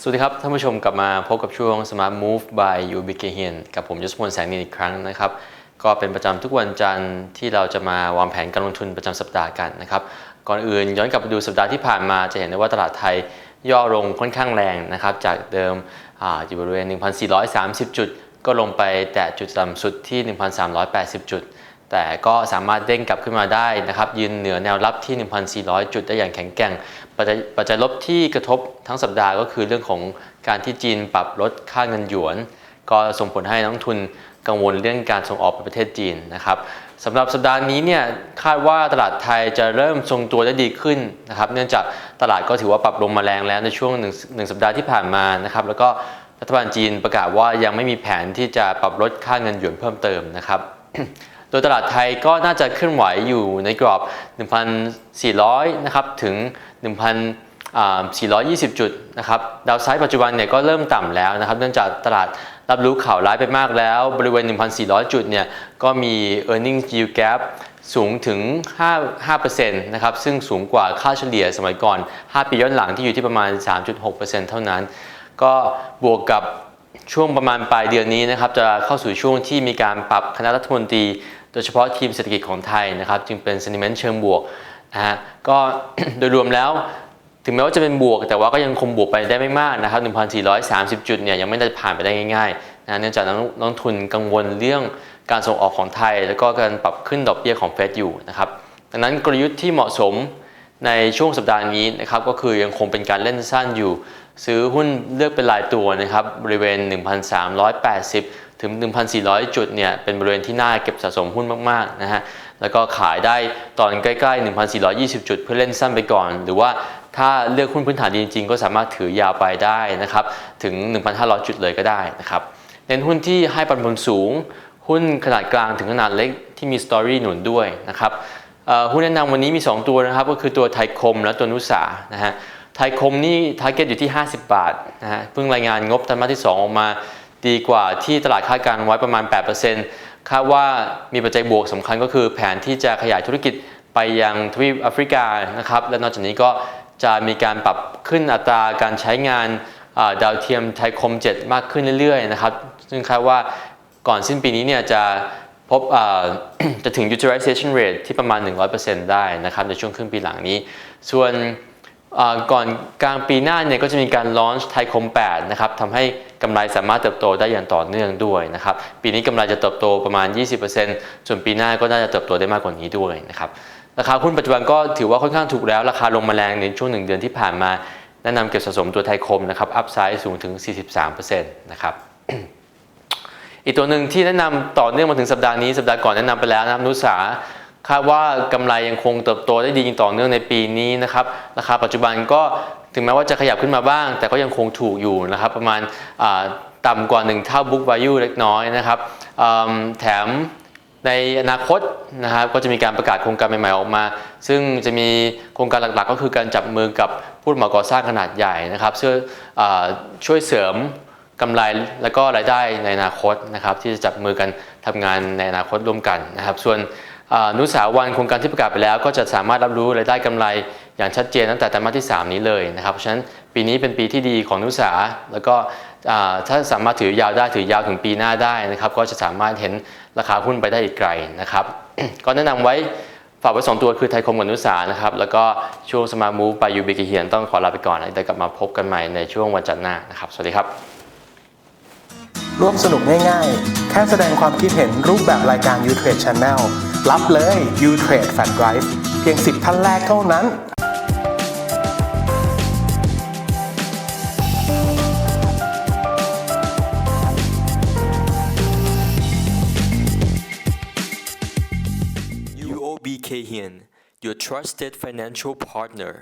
สวัสดีครับท่านผู้ชมกลับมาพบกับช่วง Smart Move by u b k h i n กับผมยศพลแสงนินอีกครั้งนะครับ ก็เป็นประจำทุกวันจันทร์ที่เราจะมาวางแผนการลงทุนประจำสัปดาห์กันนะครับ ก่อนอื่นย้อนกลับไปดูสัปดาห์ที่ผ่านมาจะเห็นได้ว่าตลาดไทยย่อลงค่อนข้างแรงนะครับ จากเดิมออยู่บริเวณ 1,430 จุด ก็ลงไปแตะจุดต่ำสุดที่ 1,380 จุด แต่ก็สามารถเด้งกลับขึ้นมาได้นะครับยืนเหนือแนวรับที่ 1,400 จุดได้อย่างแข็งแกร่งปัจจัยปัจจัยลบที่กระทบทั้งสัปดาห์ก็คือเรื่องของการที่จีนปรับลดค่าเงินหยวน ก็ส่งผลให้นักทุนกังวลเรื่องการส่งออกไปประเทศจีนนะครับสำหรับสัปดาห์นี้เนี่ยคาดว่าตลาดไทยจะเริ่มทรงตัวได้ดีขึ้นนะครับ เนื่องจากตลาดก็ถือว่าปรับลงมาแรงแล้วในช่วงหนึ่งหนึ่งสัปดาห์ที่ผ่านมานะครับ แล้วก็รัฐบาลจีนประกาศว่ายังไม่มีแผนที่จะปรับลดค่าเงินหยวนเพิ่มเติมนะครับ โดยตลาดไทยก็น่าจะเคลื่อนไหวอยู่ในกรอบ 1,400 นะครับ ถึง 1,420 จุดนะครับ ดาวไซด์ปัจจุบันเนี่ยก็เริ่มต่ำแล้วนะครับ เนื่องจากตลาดรับรู้ข่าวร้ายไปมากแล้ว บริเวณ 1,400 จุดเนี่ย ก็มี e a r n i n g yield gap สูงถึง 5 5%นะครับ ซึ่งสูงกว่าค่าเฉลี่ยสมัยก่อน 5 ปีย้อนหลังที่อยู่ที่ประมาณ 3.6%เท่านั้น ก็บวกกับ ช่วงประมาณปลายเดือนนี้นะครับจะเข้าสู่ช่วงที่มีการปรับคณะรัฐมนตรี โดยเฉพาะทีมเศรษฐกิจของไทยนะครับ จึงเป็น sentiment เชิงบวกนะฮะก็โดยรวมแล้วถึงแม้ว่าจะเป็นบวก แต่ว่าก็ยังคงบวกไปได้ไม่มากนะครับ 1,430 จุดเนี่ยยังไม่ได้ผ่านไปได้ง่ายๆนะเนื่องจากนักนักลงทุนกังวลเรื่องการส่งออกของไทย แล้วก็การปรับขึ้นดอกเบี้ยของเฟดอยู่นะครับดังนั้นกลยุทธ์ที่เหมาะสมในช่วงสัปดาห์นี้นะครับก็คือยังคงเป็นการเล่นสั้นอยู่ ซื้อหุ้นเลือกเป็นรายตัวนะครับบริเวณ 1,380 ถึง 1,400 จุดเนี่ยเป็นบริเวณที่น่าเก็บสะสมหุ้นมากๆนะฮะแล้วก็ขายได้ตอนใกล้ๆ 1,420 จุดเพื่อเล่นสั้นไปก่อน หรือว่าถ้าเลือกหุ้นพื้นฐานดีจริงๆ ก็สามารถถือยาวไปได้นะครับถึง 1,500 จุดเลยก็ได้นะครับเน้นหุ้นที่ให้ปันผลสูง หุ้นขนาดกลางถึงขนาดเล็กที่มีสตอรี่หนุนด้วยนะครับหุ้นแนะนำวันนี้มี 2 ตัวนะครับก็คือตัวไทยคมและตัวนุสานะฮะ ไทยคมนี่ทาร์เก็ตอยู่ที่ 50 บาทนะฮะเพิ่งรายงานงบไตรมาสที่ 2 ออกมาดีกว่าที่ตลาดคาดการณ์ไว้ประมาณ 8%คาดว่ามีปัจจัยบวกสำคัญก็คือแผนที่จะขยายธุรกิจไปยังทวีปแอฟริกานะครับและนอกจากนี้ก็จะมีการปรับขึ้นอัตราการใช้งานดาวเทียมไทยคม 7 มากขึ้นเรื่อยๆนะครับซึ่งคาดว่าก่อนสิ้นปีนี้เนี่ยจะพบจะถึง utilization rate ที่ประมาณ 100%ได้นะครับในช่วงครึ่งปีหลังนี้ ส่วน ก่อนกลางปีหน้าเนี่ยก็จะมีการ launch ไทยคม8นะครับทำให้กำไรสามารถเติบโตได้อย่างต่อเนื่องด้วยนะครับปีนี้กำไรจะเติบโตประมาณ 20%ส่วนปีหน้าก็น่าจะเติบโตได้มากกว่านี้ด้วยนะครับราคาหุ้นปัจจุบันก็ถือว่าค่อนข้างถูกแล้ว ราคาลงมาแรงในช่วงหนึ่งเดือนที่ผ่านมาแนะนำเก็บสะสมตัวไทยคมนะครับอัพไซด์สูงถึง 43%นะครับอีกตัวหนึ่งที่แนะนำต่อเนื่องมาถึงสัปดาห์นี้สัปดาห์ก่อนแนะนำไปแล้วนะครับนุสา คาดว่ากำไรยังคงเติบโตได้ดีต่อเนื่องในปีนี้นะครับราคาปัจจุบันก็ถึงแม้ว่าจะขยับขึ้นมาบ้าง แต่ก็ยังคงถูกอยู่นะครับ ประมาณอ่าต่ำกว่า 1 เท่า book value เล็กน้อยนะครับแถมในอนาคตนะครับก็จะมีการประกาศโครงการใหม่ๆออกมา ซึ่งจะมีโครงการหลักๆ ก็คือการจับมือกับผู้รับเหมาก่อสร้างขนาดใหญ่นะครับเพื่ออช่วยเสริมกำไรและก็รายได้ในอนาคตนะครับที่จะจับมือกันทำงานในอนาคตร่วมกันนะครับ ส่วน นุสาวันโครงการที่ประกาศไปแล้ว ก็จะสามารถรับรู้รายได้กำไรอย่างชัดเจนตั้งแต่ไตรมาสที่ 3 นี้เลยนะครับเพราะฉะนั้นปีนี้เป็นปีที่ดีของนุสาแล้วก็ถ้าสามารถถือยาวได้ถือยาวถึงปีหน้าได้นะครับก็จะสามารถเห็นราคาหุ้นไปได้อีกไกลนะครับก็แนะนำไว้ฝากไว้สองตัวคือไทยคมกับนุสานะครับแล้วก็ช่วงสมาร์มูฟไปยูบิกเฮียนต้องขอลาไปก่อนแล้วเดี๋ยวกลับมาพบกันใหม่ในช่วงวันจันทร์หน้านะครับสวัสดีครับ ร่วมสนุกง่ายๆ แค่แสดงความคิดเห็นรูปแบบรายการ U-Trade Channel รับเลย U-Trade Fat Drive เพียง 10 ท่านแรกเท่านั้น UOB Kay Hian, your trusted financial partner.